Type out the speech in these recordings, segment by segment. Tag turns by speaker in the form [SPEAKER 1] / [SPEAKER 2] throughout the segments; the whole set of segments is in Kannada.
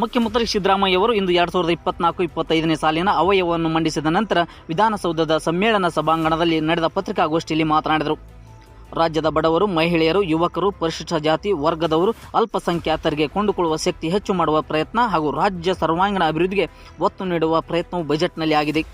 [SPEAKER 1] ಮುಖ್ಯಮಂತ್ರಿ ಸಿದ್ದರಾಮಯ್ಯವರು ಇಂದು ಎರಡ್ ಸಾವಿರದ ಇಪ್ಪತ್ನಾಲ್ಕು ಇಪ್ಪತ್ತೈದನೇ ಸಾಲಿನ ಅವಯವವನ್ನು ಮಂಡಿಸಿದ ನಂತರ ವಿಧಾನಸೌಧದ ಸಮ್ಮೇಳನ ಸಭಾಂಗಣದಲ್ಲಿ ನಡೆದ ಪತ್ರಿಕಾಗೋಷ್ಠಿಯಲ್ಲಿ ಮಾತನಾಡಿದರು. ರಾಜ್ಯದ ಬಡವರು, ಮಹಿಳೆಯರು, ಯುವಕರು, ಪರಿಶಿಷ್ಟ ಜಾತಿ ವರ್ಗದವರು ಅಲ್ಪಸಂಖ್ಯಾತರಿಗೆ ಕೊಂಡುಕೊಳ್ಳುವ ಶಕ್ತಿ ಹೆಚ್ಚು ಮಾಡುವ ಪ್ರಯತ್ನ ಹಾಗೂ ರಾಜ್ಯ ಸರ್ವಾಂಗೀಣ ಅಭಿವೃದ್ಧಿಗೆ ಒತ್ತು ನೀಡುವ ಪ್ರಯತ್ನವು ಬಜೆಟ್ನಲ್ಲಿ ಆಗಿದೆ.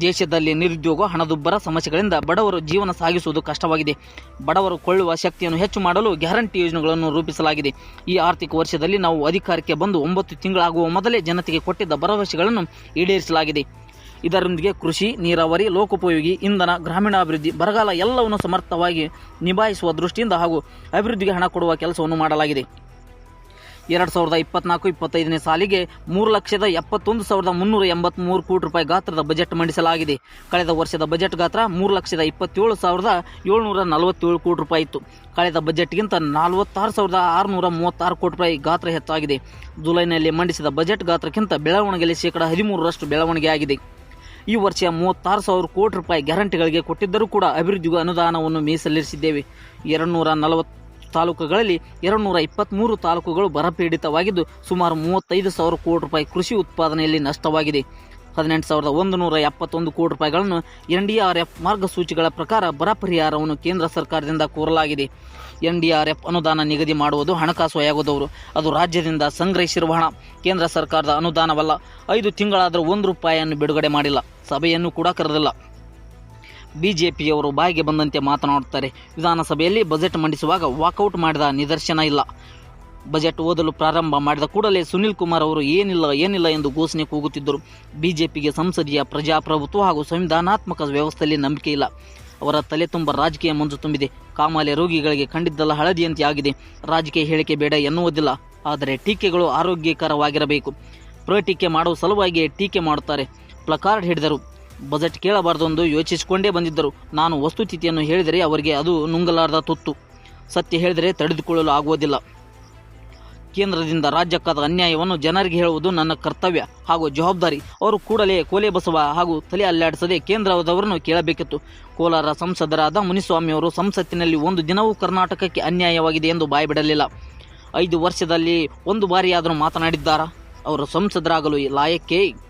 [SPEAKER 1] ದೇಶದಲ್ಲಿ ನಿರುದ್ಯೋಗ, ಹಣದುಬ್ಬರ ಸಮಸ್ಯೆಗಳಿಂದ ಬಡವರು ಜೀವನ ಸಾಗಿಸುವುದು ಕಷ್ಟವಾಗಿದೆ. ಬಡವರು ಕೊಳ್ಳುವ ಶಕ್ತಿಯನ್ನು ಹೆಚ್ಚು ಮಾಡಲು ಗ್ಯಾರಂಟಿ ಯೋಜನೆಗಳನ್ನು ರೂಪಿಸಲಾಗಿದೆ. ಈ ಆರ್ಥಿಕ ವರ್ಷದಲ್ಲಿ ನಾವು ಅಧಿಕಾರಕ್ಕೆ ಬಂದು ಒಂಬತ್ತು ತಿಂಗಳಾಗುವ ಮೊದಲೇ ಜನತೆಗೆ ಕೊಟ್ಟಿದ್ದ ಭರವಸೆಗಳನ್ನು ಈಡೇರಿಸಲಾಗಿದೆ. ಇದರೊಂದಿಗೆ ಕೃಷಿ, ನೀರಾವರಿ, ಲೋಕೋಪಯೋಗಿ, ಇಂಧನ, ಗ್ರಾಮೀಣಾಭಿವೃದ್ಧಿ, ಬರಗಾಲ ಎಲ್ಲವನ್ನು ಸಮರ್ಥವಾಗಿ ನಿಭಾಯಿಸುವ ದೃಷ್ಟಿಯಿಂದ ಹಾಗೂ ಅಭಿವೃದ್ಧಿಗೆ ಹಣ ಕೊಡುವ ಕೆಲಸವನ್ನು ಮಾಡಲಾಗಿದೆ. ಎರಡು ಸಾವಿರದ ಇಪ್ಪತ್ನಾಲ್ಕು, ಇಪ್ಪತ್ತೈದನೇ ಸಾಲಿಗೆ ಮೂರು ಲಕ್ಷದ ಎಪ್ಪತ್ತೊಂದು ಸಾವಿರದ ಮುನ್ನೂರ ಎಂಬತ್ಮೂರು ಕೋಟಿ ರೂಪಾಯಿ ಗಾತ್ರದ ಬಜೆಟ್ ಮಂಡಿಸಲಾಗಿದೆ. ಕಳೆದ ವರ್ಷದ ಬಜೆಟ್ ಗಾತ್ರ ಮೂರು ಲಕ್ಷದ ಇಪ್ಪತ್ತೇಳು ಸಾವಿರದ ಏಳ್ನೂರ ನಲವತ್ತೇಳು ಕೋಟಿ ರೂಪಾಯಿ ಇತ್ತು. ಕಳೆದ ಬಜೆಟ್ಗಿಂತ ನಲವತ್ತಾರು ಸಾವಿರದ ಆರುನೂರ ಮೂವತ್ತಾರು ಕೋಟಿ ರೂಪಾಯಿ ಗಾತ್ರ ಹೆಚ್ಚಾಗಿದೆ. ಜುಲೈನಲ್ಲಿ ಮಂಡಿಸಿದ ಬಜೆಟ್ ಗಾತ್ರಕ್ಕಿಂತ ಬೆಳವಣಿಗೆಯಲ್ಲಿ ಶೇಕಡ ಹದಿಮೂರರಷ್ಟು ಬೆಳವಣಿಗೆ ಆಗಿದೆ. ಈ ವರ್ಷ ಮೂವತ್ತಾರು ಸಾವಿರ ಕೋಟಿ ರೂಪಾಯಿ ಗ್ಯಾರಂಟಿಗಳಿಗೆ ಕೊಟ್ಟಿದ್ದರೂ ಕೂಡ ಅಭಿವೃದ್ಧಿಗೂ ಅನುದಾನವನ್ನು ಮೀಸಲಿರಿಸಿದ್ದೇವೆ. ಎರಡುನೂರ ನಲವತ್ತು ತಾಲೂಕುಗಳಲ್ಲಿ ಎರಡುನೂರ ಇಪ್ಪತ್ತ್ಮೂರು ತಾಲೂಕುಗಳು ಬರಪೀಡಿತವಾಗಿದ್ದು ಸುಮಾರು ಮೂವತ್ತೈದು ಸಾವಿರ ಕೋಟಿ ರೂಪಾಯಿ ಕೃಷಿ ಉತ್ಪಾದನೆಯಲ್ಲಿ ನಷ್ಟವಾಗಿದೆ. ಹದಿನೆಂಟು ಸಾವಿರದ ಒಂದು ನೂರ ಎಪ್ಪತ್ತೊಂದು ಕೋಟಿ ರೂಪಾಯಿಗಳನ್ನು ಎನ್ ಡಿ ಆರ್ ಎಫ್ ಮಾರ್ಗಸೂಚಿಗಳ ಪ್ರಕಾರ ಬರ ಪರಿಹಾರವನ್ನು ಕೇಂದ್ರ ಸರ್ಕಾರದಿಂದ ಕೋರಲಾಗಿದೆ. ಎನ್ ಡಿ ಆರ್ ಎಫ್ ಅನುದಾನ ನಿಗದಿ ಮಾಡುವುದು ಹಣಕಾಸು ಆಯೋಗದವರು, ಅದು ರಾಜ್ಯದಿಂದ ಸಂಗ್ರಹಿಸಿರುವ ಹಣ. ಕೇಂದ್ರ ಸರ್ಕಾರದ ಅನುದಾನವಲ್ಲ, ಐದು ತಿಂಗಳಾದರೂ ಒಂದು ರೂಪಾಯಿಯನ್ನು ಬಿಡುಗಡೆ ಮಾಡಿಲ್ಲ. ಸಭೆಯನ್ನು ಕೂಡ ಕರೆದಿಲ್ಲ. ಬಿಜೆಪಿಯವರು ಬಾಯಿಗೆ ಬಂದಂತೆ ಮಾತನಾಡುತ್ತಾರೆ. ವಿಧಾನಸಭೆಯಲ್ಲಿ ಬಜೆಟ್ ಮಂಡಿಸುವಾಗ ವಾಕೌಟ್ ಮಾಡಿದ ನಿದರ್ಶನ ಇಲ್ಲ. ಬಜೆಟ್ ಓದಲು ಪ್ರಾರಂಭ ಮಾಡಿದ ಕೂಡಲೇ ಸುನಿಲ್ ಕುಮಾರ್ ಅವರು ಏನಿಲ್ಲ ಏನಿಲ್ಲ ಎಂದು ಘೋಷಣೆ ಕೂಗುತ್ತಿದ್ದರು. ಬಿಜೆಪಿಗೆ ಸಂಸದೀಯ ಪ್ರಜಾಪ್ರಭುತ್ವ ಹಾಗೂ ಸಂವಿಧಾನಾತ್ಮಕ ವ್ಯವಸ್ಥೆಯಲ್ಲಿ ನಂಬಿಕೆ ಇಲ್ಲ. ಅವರ ತಲೆ ತುಂಬ ರಾಜಕೀಯ ಮಂಜು ತುಂಬಿದೆ. ಕಾಮಾಲೆ ರೋಗಿಗಳಿಗೆ ಕಂಡಿದ್ದಲ್ಲ ಹಳದಿಯಂತೆ ಆಗಿದೆ. ರಾಜಕೀಯ ಹೇಳಿಕೆ ಬೇಡ ಎನ್ನುವುದಿಲ್ಲ, ಆದರೆ ಟೀಕೆಗಳು ಆರೋಗ್ಯಕರವಾಗಿರಬೇಕು. ಪ್ರಟೀಕೆ ಮಾಡುವ ಸಲುವಾಗಿ ಟೀಕೆ ಮಾಡುತ್ತಾರೆ. ಪ್ಲಕಾರ್ಡ್ ಹಿಡಿದರು ಬಜೆಟ್ ಕೇಳಬಾರದೆಂದು ಯೋಚಿಸಿಕೊಂಡೇ ಬಂದಿದ್ದರು. ನಾನು ವಸ್ತುಸ್ಥಿತಿಯನ್ನು ಹೇಳಿದರೆ ಅವರಿಗೆ ಅದು ನುಂಗಲಾರದ ತುತ್ತು. ಸತ್ಯ ಹೇಳಿದರೆ ತಡೆದುಕೊಳ್ಳಲು ಆಗುವುದಿಲ್ಲ. ಕೇಂದ್ರದಿಂದ ರಾಜ್ಯಕ್ಕಾದ ಅನ್ಯಾಯವನ್ನು ಜನರಿಗೆ ಹೇಳುವುದು ನನ್ನ ಕರ್ತವ್ಯ ಹಾಗೂ ಜವಾಬ್ದಾರಿ. ಅವರು ಕೂಡಲೇ ಕೋಲೆ ಬಸವ ಹಾಗೂ ತಲೆ ಅಲ್ಲಾಡಿಸದೆ ಕೇಂದ್ರದವರನ್ನು ಕೇಳಬೇಕಿತ್ತು. ಕೋಲಾರ ಸಂಸದರಾದ ಮುನಿಸ್ವಾಮಿಯವರು ಸಂಸತ್ತಿನಲ್ಲಿ ಒಂದು ದಿನವೂ ಕರ್ನಾಟಕಕ್ಕೆ ಅನ್ಯಾಯವಾಗಿದೆ ಎಂದು ಬಾಯ್ಬಿಡಲಿಲ್ಲ. ಐದು ವರ್ಷದಲ್ಲಿ ಒಂದು ಬಾರಿಯಾದರೂ ಮಾತನಾಡಿದ್ದಾರಾ? ಅವರು ಸಂಸದರಾಗಲು ಲಾಯಕ್ಕೆ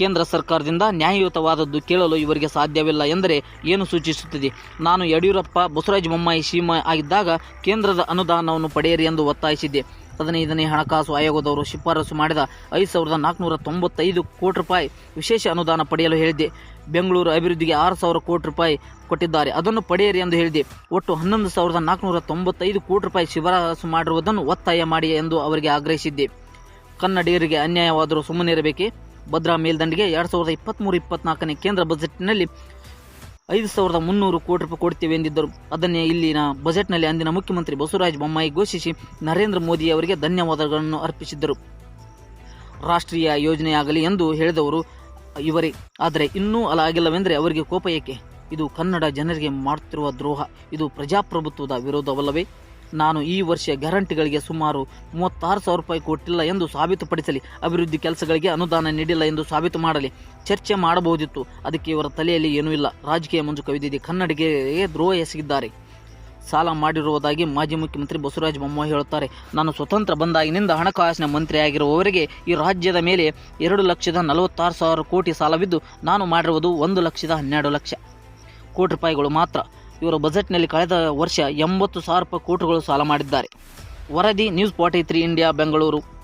[SPEAKER 1] ಕೇಂದ್ರ ಸರ್ಕಾರದಿಂದ ನ್ಯಾಯಯುತವಾದದ್ದು ಕೇಳಲು ಇವರಿಗೆ ಸಾಧ್ಯವಿಲ್ಲ ಎಂದರೆ ಏನು ಸೂಚಿಸುತ್ತದೆ? ನಾನು ಯಡಿಯೂರಪ್ಪ, ಬಸವರಾಜ ಬೊಮ್ಮಾಯಿ ಸೀಮ ಆಗಿದ್ದಾಗ ಕೇಂದ್ರದ ಅನುದಾನವನ್ನು ಪಡೆಯಿರಿ ಎಂದು ಒತ್ತಾಯಿಸಿದ್ದೆ. ಹದಿನೈದನೇ ಹಣಕಾಸು ಆಯೋಗದವರು ಶಿಫಾರಸು ಮಾಡಿದ ಐದು ಸಾವಿರದ ನಾಲ್ಕುನೂರ ತೊಂಬತ್ತೈದು ಕೋಟಿ ರೂಪಾಯಿ ವಿಶೇಷ ಅನುದಾನ ಪಡೆಯಲು ಹೇಳಿದೆ ಬೆಂಗಳೂರು ಅಭಿವೃದ್ಧಿಗೆ ಆರು ಸಾವಿರ ಕೋಟಿ ರೂಪಾಯಿ ಕೊಟ್ಟಿದ್ದಾರೆ. ಅದನ್ನು ಪಡೆಯಿರಿ ಎಂದು ಹೇಳಿದೆ ಒಟ್ಟು ಹನ್ನೊಂದು ಸಾವಿರದ ನಾಲ್ಕುನೂರ ತೊಂಬತ್ತೈದು ಕೋಟಿ ರೂಪಾಯಿ ಶಿಫಾರಸು ಮಾಡಿರುವುದನ್ನು ಒತ್ತಾಯ ಮಾಡಿ ಎಂದು ಅವರಿಗೆ ಆಗ್ರಹಿಸಿದ್ದೆ. ಕನ್ನಡಿಗರಿಗೆ ಅನ್ಯಾಯವಾದರೂ ಸುಮ್ಮನಿರಬೇಕೇ? ಭದ್ರಾ ಮೇಲ್ದಂಡೆಗೆ ಎರಡು ಸಾವಿರದ ಇಪ್ಪತ್ತ್ಮೂರು ಇಪ್ಪತ್ನಾಲ್ಕನೇ ಕೇಂದ್ರ ಬಜೆಟ್ನಲ್ಲಿ ಐದು ಸಾವಿರದ ಮುನ್ನೂರು ಕೋಟಿ ರೂಪಾಯಿ ಕೊಡ್ತೇವೆ ಎಂದಿದ್ದರು. ಅದನ್ನೇ ಇಲ್ಲಿನ ಬಜೆಟ್ನಲ್ಲಿ ಅಂದಿನ ಮುಖ್ಯಮಂತ್ರಿ ಬಸವರಾಜ ಬೊಮ್ಮಾಯಿ ಘೋಷಿಸಿ ನರೇಂದ್ರ ಮೋದಿ ಅವರಿಗೆ ಧನ್ಯವಾದಗಳನ್ನು ಅರ್ಪಿಸಿದ್ದರು. ರಾಷ್ಟ್ರೀಯ ಯೋಜನೆಯಾಗಲಿ ಎಂದು ಹೇಳಿದವರು ಇವರೇ. ಆದರೆ ಇನ್ನೂ ಅಲ್ಲ ಆಗಿಲ್ಲವೆಂದರೆ ಅವರಿಗೆ ಕೋಪ ಏಕೆ? ಇದು ಕನ್ನಡ ಜನರಿಗೆ ಮಾಡುತ್ತಿರುವ ದ್ರೋಹ. ಇದು ಪ್ರಜಾಪ್ರಭುತ್ವದ ವಿರೋಧವಲ್ಲವೇ? ನಾನು ಈ ವರ್ಷ ಗ್ಯಾರಂಟಿಗಳಿಗೆ ಸುಮಾರು ಮೂವತ್ತಾರು ಸಾವಿರ ರೂಪಾಯಿ ಕೊಟ್ಟಿಲ್ಲ ಎಂದು ಸಾಬೀತುಪಡಿಸಲಿ. ಅಭಿವೃದ್ಧಿ ಕೆಲಸಗಳಿಗೆ ಅನುದಾನ ನೀಡಿಲ್ಲ ಎಂದು ಸಾಬೀತು ಮಾಡಲಿ. ಚರ್ಚೆ ಮಾಡಬಹುದಿತ್ತು. ಅದಕ್ಕೆ ಇವರ ತಲೆಯಲ್ಲಿ ಏನೂ ಇಲ್ಲ. ರಾಜಕೀಯ ಮಂಜು ಕವಿದಿದೆ ಕನ್ನಡಿಗರಿಗೆ ದ್ರೋಹ ಎಸಗಿದ್ದಾರೆ. ಸಾಲ ಮಾಡಿರುವುದಾಗಿ ಮಾಜಿ ಮುಖ್ಯಮಂತ್ರಿ ಬಸವರಾಜ ಬೊಮ್ಮಾಯಿ ಹೇಳುತ್ತಾರೆ. ನಾನು ಸ್ವತಂತ್ರ ಬಂದಾಗಿನಿಂದ ಹಣಕಾಸಿನ ಮಂತ್ರಿಯಾಗಿರುವವರೆಗೆ ಈ ರಾಜ್ಯದ ಮೇಲೆ ಎರಡು ಲಕ್ಷದ ನಲವತ್ತಾರು ಸಾವಿರ ಕೋಟಿ ಸಾಲವಿದ್ದು, ನಾನು ಮಾಡಿರುವುದು ಒಂದು ಲಕ್ಷದ ಹನ್ನೆರಡು ಲಕ್ಷ. ಕೋಟಿ ರೂಪಾಯಿಗಳು ಮಾತ್ರ. ಇವರು ಬಜೆಟ್ನಲ್ಲಿ ಕಳೆದ ವರ್ಷ ಎಂಬತ್ತು ಸಾವಿರ ರೂಪಾಯಿ ಕೋಟಿಗಳು ಸಾಲ ಮಾಡಿದ್ದಾರೆ. ವರದಿ news forty three India, Bengaluru.